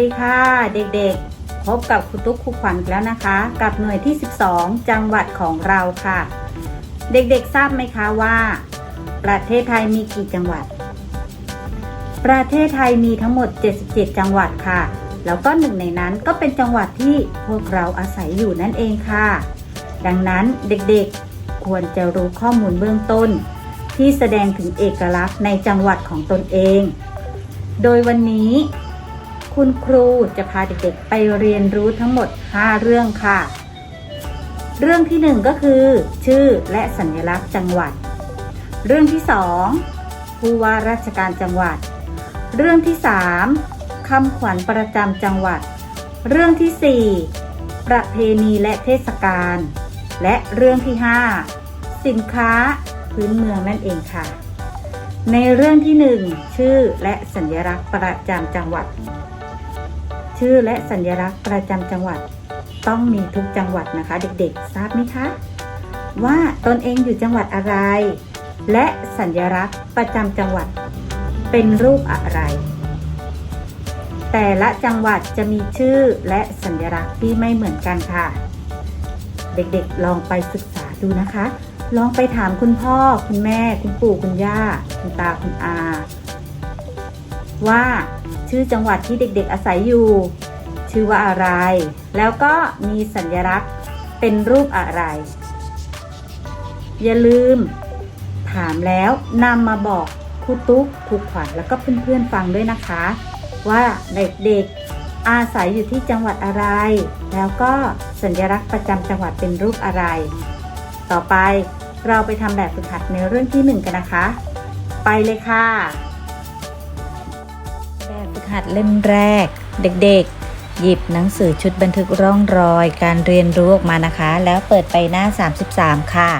ดีค่ะ เด็กๆ พบกับครูตุ๊กครูขวัญแล้วนะคะ กับหน่วยที่ 12 จังหวัดของเราค่ะ เด็กๆทราบไหมคะว่า ประเทศไทยมีกี่จังหวัด ประเทศไทยมีทั้งหมด 77 จังหวัดค่ะ แล้วก็หนึ่งในนั้นก็เป็นจังหวัดที่พวกเราอาศัยอยู่นั่นเองค่ะ ดังนั้นเด็กๆควรจะรู้ข้อมูลเบื้องต้น ที่แสดงถึงเอกลักษณ์ในจังหวัดของตนเอง โดยวันนี้ คุณครูจะพาเด็กๆไปเรียนรู้ทั้งหมด 5 เรื่องค่ะ เรื่องที่ 1 ก็คือ ชื่อและสัญลักษณ์จังหวัด เรื่องที่ 2 ผู้ว่าราชการจังหวัด เรื่องที่ 3คำขวัญประจำจังหวัด เรื่องที่ 4 ประเพณีและเทศกาล และเรื่องที่ 5 สินค้าพื้นเมืองนั่นเองค่ะในเรื่องที่ 1 ชื่อและสัญลักษณ์ประจำจังหวัด ชื่อและสัญลักษณ์ประจำจังหวัด ต้องมีทุกจังหวัดนะคะ เด็กๆ ทราบไหมคะ ว่าตนเองอยู่จังหวัดอะไร และสัญลักษณ์ประจำจังหวัด เป็นรูปอะไร แต่ละจังหวัดจะมีชื่อและสัญลักษณ์ที่ไม่เหมือนกันค่ะ เด็กๆลองไปศึกษาดูนะคะ ลองไปถามคุณพ่อ คุณแม่ คุณปู่คุณย่า คุณตาคุณอา ว่าชื่อจังหวัดที่เด็กๆอาศัยอยู่ ชื่อว่าอะไร แล้วก็มีสัญลักษณ์เป็นรูปอะไร อย่าลืม ถามแล้วนำมาบอกครูตุ๊กครูขวัญแล้วก็เพื่อนๆฟังด้วยนะคะ ว่าเด็กๆอาศัยอยู่ที่จังหวัดอะไร แล้วก็สัญลักษณ์ประจำจังหวัดเป็นรูปอะไร ต่อไปเราไปทำแบบฝึกหัดในเรื่องที่หนึ่งกันนะคะ ไปเลยค่ะ หัดเล่มแรก เด็กๆ หยิบหนังสือชุดบันทึกร่องรอย การเรียนรู้ออกมานะคะ แล้วเปิดไปหน้า 33 ค่ะ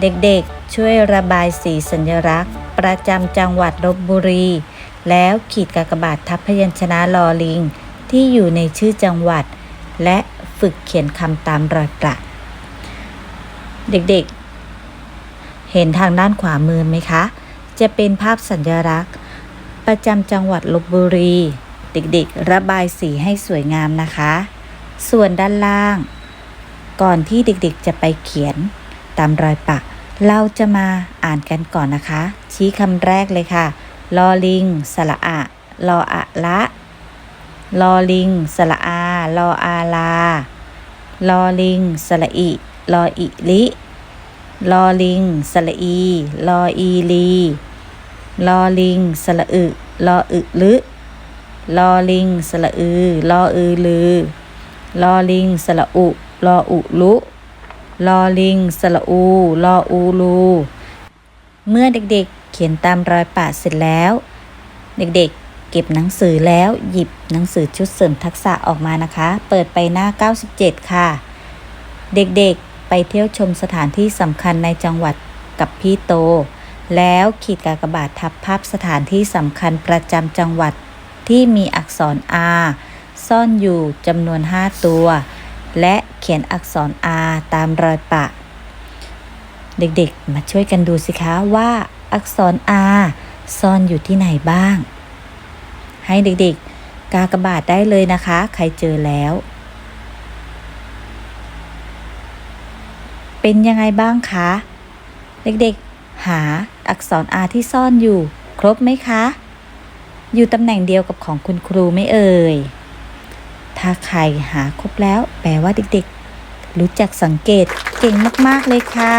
เด็กๆ ช่วยระบายสีสัญลักษณ์ ประจำจังหวัดลบบุรี แล้วขีดกากบาททับพยัญชนะลอลิง ที่อยู่ในชื่อจังหวัด และฝึกเขียนคำตามรอยประเด็กๆ เห็นทางด้านขวามือไหมคะ จะเป็นภาพสัญลักษณ์ ประจำจังหวัดลบบุรี เด็กๆ ระบายสีให้สวยงามนะคะ ส่วนด้านล่าง ก่อนที่เด็กๆจะไปเขียนตามรอยปะเราจะมาอ่านกันก่อนนะคะ ชี้คำแรกเลยค่ะลอลิง สระอะลออะละลอลิง สระอาลออาลาลอลิง สระอิลออิลิลอลิง สระอีลออีลี ลอลิง สระอึลออึลึลอลิง สระอือลออือลือลอลิง สระอุลออุลุลอลิง สระอูลออูลูเมื่อเด็กๆ เขียนตามรอยปะเสร็จแล้ว เด็กๆ เก็บหนังสือแล้วหยิบหนังสือชุดเสริมทักษะออกมานะคะ เปิดไปหน้า 97 ค่ะ เด็กๆ ไปเที่ยวชมสถานที่สำคัญในจังหวัดกับพี่โต แล้วขีดกากบาททับภาพสถานที่สำคัญประจำจังหวัดที่มีอักษร R ซ่อนอยู่จำนวน 5 ตัว และเขียนอักษร R ตามรอยปะ เด็กๆ มาช่วยกันดูสิคะว่าอักษร R ซ่อนอยู่ที่ไหนบ้าง ให้เด็กๆ กากบาทได้เลยนะคะ ใครเจอแล้ว เป็นยังไงบ้างคะ เด็กๆ หา อักษร R ที่ซ่อนอยู่ ครบไหมคะ อยู่ตำแหน่งเดียวกับของคุณครูไม่เอ่ย ถ้าใครหาครบแล้ว แปลว่าเด็กๆ รู้จักสังเกตเก่งมากๆเลยค่ะ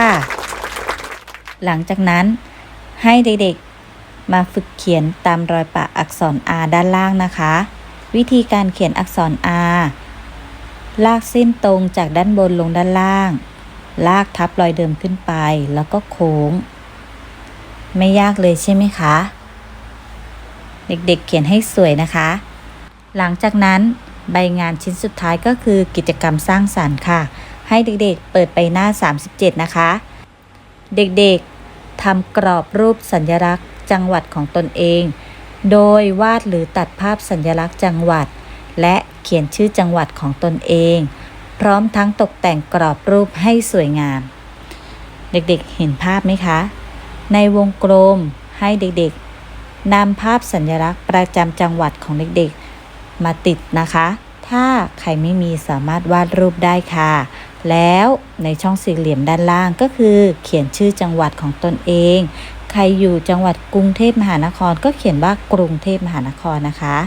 หลังจากนั้น ให้เด็กๆ มาฝึกเขียนตามรอยปะอักษร R ด้านล่างนะคะ วิธีการเขียนอักษร R ลากเส้นตรงจากด้านบนลงด้านล่าง ลากทับรอยเดิมขึ้นไป แล้วก็โค้ง ไม่ยากเลยใช่ไหมคะ เด็กๆเขียนให้สวยนะคะ หลังจากนั้นใบงานชิ้นสุดท้ายก็คือกิจกรรมสร้างสรรค์ค่ะ ให้เด็กๆเปิดไปหน้า 37 นะคะ เด็กๆทำกรอบรูปสัญลักษณ์ จังหวัดของตนเอง โดยวาดหรือตัดภาพสัญลักษณ์จังหวัด และเขียนชื่อจังหวัดของตนเอง พร้อมทั้งตกแต่งกรอบรูปให้สวยงาม เด็กๆเห็นภาพไหมคะ ในวงกลมให้เด็กๆนำภาพสัญลักษณ์ประจำจังหวัดของเด็กๆ มาติดนะคะ ถ้าใครไม่มีสามารถวาดรูปได้ค่ะ แล้วในช่องสี่เหลี่ยมด้านล่างก็คือ เขียนชื่อจังหวัดของตนเอง ใครอยู่จังหวัดกรุงเทพมหานครก็เขียนว่ากรุงเทพมหานครนะคะ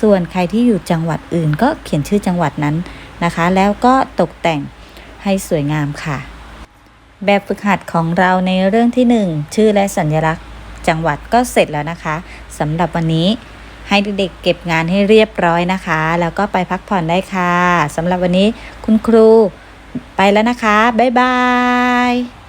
ส่วนใครที่อยู่จังหวัดอื่นก็เขียนชื่อจังหวัดนั้นนะคะ แล้วก็ตกแต่งให้สวยงามค่ะ แบบฝึกหัดของเราในเรื่องที่ 1 ชื่อและสัญลักษณ์จังหวัดก็เสร็จแล้วนะคะสำหรับวันนี้ให้เด็กๆเก็บงานให้เรียบร้อยนะคะ แล้วก็ไปพักผ่อนได้ค่ะสำหรับวันนี้คุณครูไปแล้วนะคะ บ๊ายบาย